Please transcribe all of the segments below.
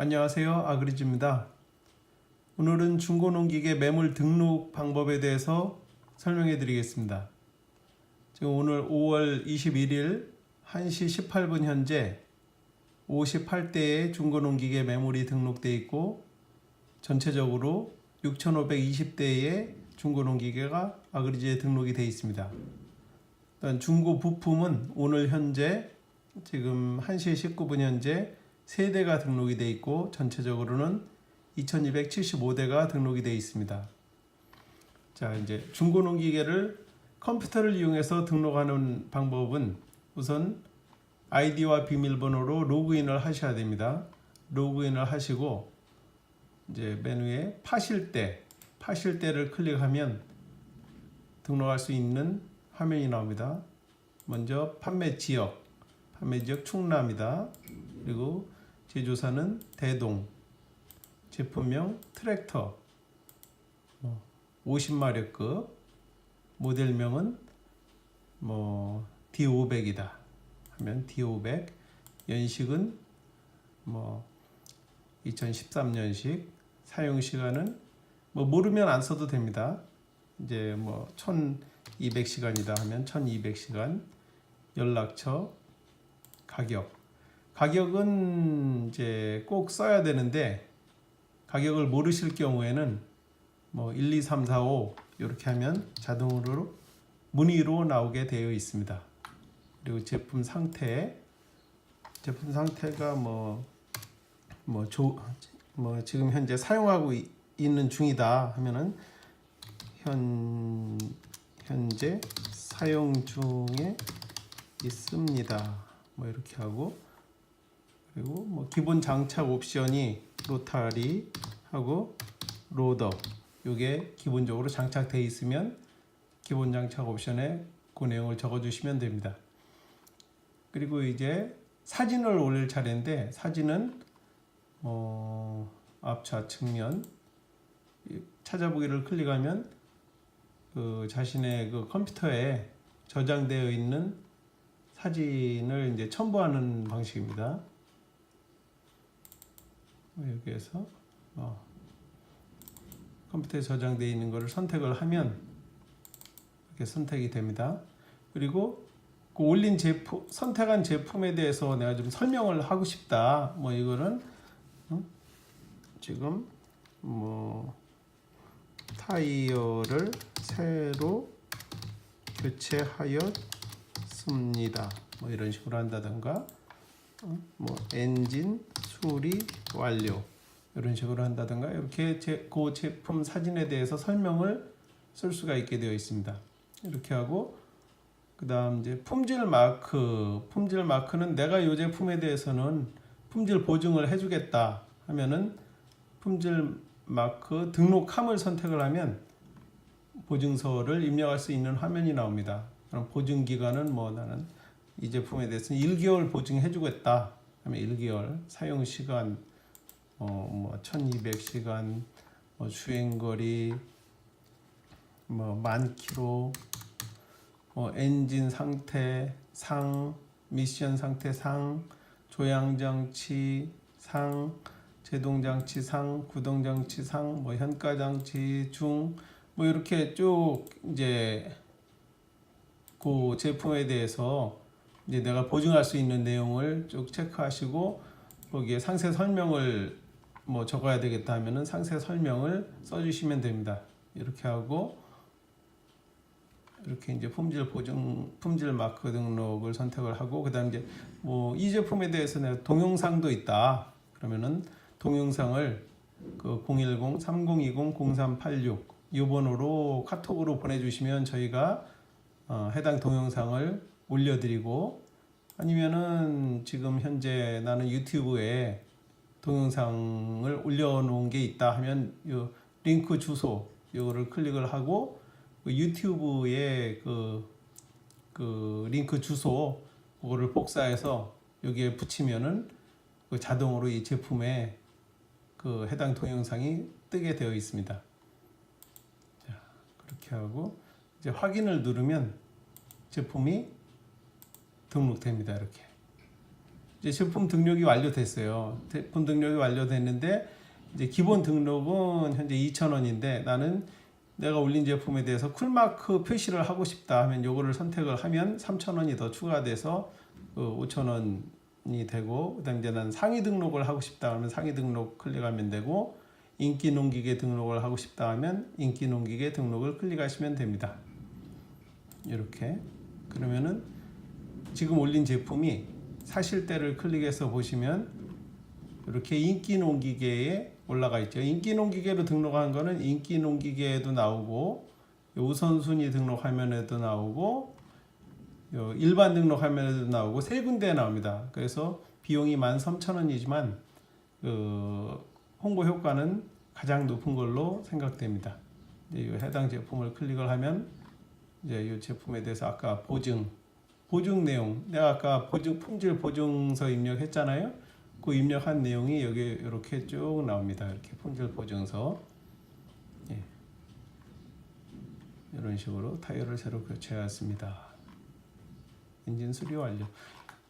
안녕하세요. 아그리즈입니다. 오늘은 중고농기계 매물 등록 방법에 대해서 설명해 드리겠습니다. 지금 오늘 5월 21일 1시 18분 현재 58대의 중고농기계 매물이 등록돼 있고 전체적으로 6,520대의 중고농기계가 아그리즈에 등록이 되어 있습니다. 일단 중고 부품은 오늘 현재 지금 1시 19분 현재 3대가 등록이 되어 있고 전체적으로는 2275대가 등록이 되어 있습니다. 자, 이제 중고농기계를 컴퓨터를 이용해서 등록하는 방법은 우선 아이디와 비밀번호로 로그인을 하셔야 됩니다. 로그인을 하시고 이제 메뉴에 파실 때, 파실 때를 클릭하면 등록할 수 있는 화면이 나옵니다. 먼저 판매 지역, 판매 지역 충남이다. 그리고 제조사는 대동, 제품명 트랙터, 50마력급, 모델명은 뭐 D500이다. 하면 D500, 연식은 뭐 2013년식, 사용 시간은 뭐 모르면 안 써도 됩니다. 이제 뭐 1200시간이다 하면 1200시간, 연락처, 가격. 가격은 이제 꼭 써야 되는데 가격을 모르실 경우에는 뭐 1, 2, 3, 4, 5 이렇게 하면 자동으로 문의로 나오게 되어 있습니다. 그리고 제품 상태 제품 상태가 뭐뭐 조, 뭐 지금 현재 사용하고 이- 있는 중이다 하면은 현 현재 사용 중에 있습니다. 뭐 이렇게 하고 그리고 뭐 기본 장착 옵션이 로타리 하고 로더 이게 기본적으로 장착되어 있으면 기본 장착 옵션에 그 내용을 적어주시면 됩니다. 그리고 이제 사진을 올릴 차례인데 사진은 어, 앞좌 측면 이 찾아보기를 클릭하면 그 자신의 그 컴퓨터에 저장되어 있는 사진을 이제 첨부하는 방식입니다. 여기에서 어, 컴퓨터에 저장되어 있는 것을 선택을 하면 이렇게 선택이 됩니다. 그리고 그 올린 제품 선택한 제품에 대해서 내가 좀 설명을 하고 싶다. 뭐 이거는 음? 지금 뭐 타이어를 새로 교체하였습니다. 뭐 이런 식으로 한다든가 어? 뭐 엔진 수리 완료 이런 식으로 한다든가 이렇게 제, 그 제품 사진에 대해서 설명을 쓸 수가 있게 되어 있습니다. 이렇게 하고 그 다음 이제 품질 마크 품질 마크는 내가 이 제품에 대해서는 품질 보증을 해주겠다 하면은 품질 마크 등록함을 선택을 하면 보증서를 입력할 수 있는 화면이 나옵니다. 그럼 보증 기간은 뭐 나는 이 제품에 대해서는 1개월 보증해주겠다 하면 1개월 사용 시간 어뭐 1200시간 뭐 주행 거리 뭐만 킬로 뭐 엔진 상태 상 미션 상태 상 조향 장치 상 제동 장치 상 구동 장치 상뭐 현가 장치 중 뭐 이렇게 쭉 이제 그 제품에 대해서 이제 내가 보증할 수 있는 내용을 쭉 체크하시고 거기에 상세 설명을 뭐 적어야 되겠다 하면은 상세 설명을 써주시면 됩니다. 이렇게 하고 이렇게 이제 품질 보증 품질 마크 등록을 선택을 하고 그다음 이제 뭐 이 제품에 대해서 내가 동영상도 있다 그러면은 동영상을 그 010 3020 0386 이 번호로 카톡으로 보내주시면 저희가 어, 해당 동영상을 올려드리고 아니면은 지금 현재 나는 유튜브에 동영상을 올려놓은 게 있다 하면 요 링크 주소 요거를 클릭을 하고 그 유튜브에 그, 그 링크 주소 그거를 복사해서 여기에 붙이면은 그 자동으로 이 제품에 그 해당 동영상이 뜨게 되어 있습니다. 자, 그렇게 하고 이제 확인을 누르면 제품이 등록됩니다. 이렇게. 이제 제품 등록이 완료됐어요. 제품 등록이 완료됐는데 이제 기본 등록은 현재 2,000원인데 나는 내가 올린 제품에 대해서 쿨마크 표시를 하고 싶다 하면 요거를 선택을 하면 3,000원이 더 추가돼서 그 5,000원이 되고 그다음 이제 난 상위 등록을 하고 싶다 하면 상위 등록 클릭하면 되고 인기 농기계 등록을 하고 싶다 하면 인기 농기계 등록을 클릭하시면 됩니다. 이렇게 그러면은 지금 올린 제품이 사실 때를 클릭해서 보시면 이렇게 인기 농기계에 올라가 있죠. 인기 농기계로 등록한 거는 인기 농기계에도 나오고 우선순위 등록 화면에도 나오고 요 일반 등록 화면에도 나오고 세 군데에 나옵니다. 그래서 비용이 13,000원이지만 그 홍보 효과는 가장 높은 걸로 생각됩니다. 이제 이 해당 제품을 클릭을 하면 이제 이 제품에 대해서 아까 보증 보증 내용 내가 아까 보증 품질 보증서 입력했잖아요. 그 입력한 내용이 여기 이렇게 쭉 나옵니다. 이렇게 품질 보증서 예. 이런 식으로 타이어를 새로 교체했습니다. 엔진 수리 완료.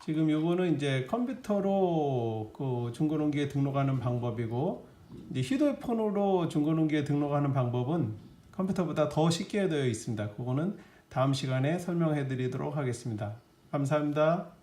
지금 요거는 이제 컴퓨터로 그 중고농기에 등록하는 방법이고 이제 휴대폰으로 중고농기에 등록하는 방법은 컴퓨터보다 더 쉽게 되어 있습니다. 그거는 다음 시간에 설명해 드리도록 하겠습니다. 감사합니다.